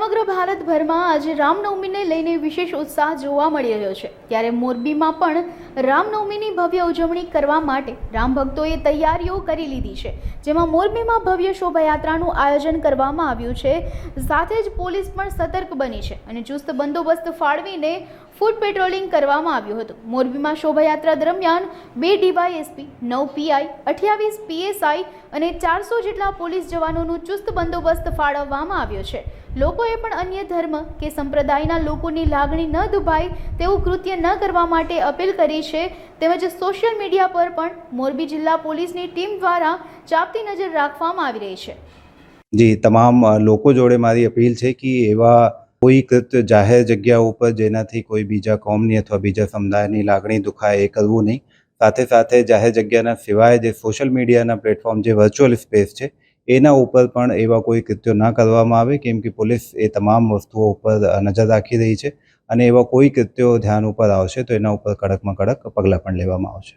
સમગ્ર ભારતભરમાં આજે રામનવમીને લઈને વિશેષ ઉત્સાહ જોવા મળી રહ્યો છે. ત્યારે મોરબીમાં પણ રામનવમીની ભવ્ય ઉજવણી કરવા માટે રામ ભક્તોએ તૈયારીઓ કરી લીધી છે. જેમાં મોરબીમાં ભવ્ય શોભાયાત્રાનું આયોજન કરવામાં આવ્યું છે. સાથે જ પોલીસ પણ સતર્ક બની છે અને ચુસ્ત બંદોબસ્ત ફાળવીને ફૂડ પેટ્રોલિંગ કરવામાં આવ્યું હતું. મોરબીમાં શોભાયાત્રા દરમિયાન બે ડીવાયએસપી, નવ પીઆઈ, અઠ્યાવીસ પીએસઆઈ અને ચારસો જેટલા પોલીસ જવાનોનું ચુસ્ત બંદોબસ્ત ફાળવવામાં આવ્યો છે. લોકોએ પણ અન્ય ધર્મ કે સંપ્રદાયના લોકોની લાગણી ન દુભાય તેવું કૃત્ય ન કરવા માટે અપીલ કરી છે. તેમજ સોશિયલ મીડિયા પર પણ મોરબી જિલ્લા પોલીસની ટીમ દ્વારા ચાપતી નજર રાખવામાં આવી રહી છે. જી, તમામ લોકો જોડે મારી અપીલ છે કે એવા કોઈ કૃત્ય જાહેર જગ્યા ઉપર જેનાથી કોઈ બીજા કોમની અથવા બીજા સમુદાયની લાગણી દુખાય એ કરવું નહીં. સાથે સાથે જાહેર જગ્યાના સિવાય જે સોશિયલ મીડિયાના પ્લેટફોર્મ જે વર્ચ્યુઅલ સ્પેસ છે એના ઉપર પણ એવા કોઈ કૃત્યો ના કરવામાં આવે, કેમ કે પોલીસ એ તમામ વસ્તુઓ ઉપર નજર રાખી રહી છે અને એવા કોઈ કૃત્યો ધ્યાન ઉપર આવશે તો એના ઉપર કડકમાં કડક પગલાં પણ લેવામાં આવશે.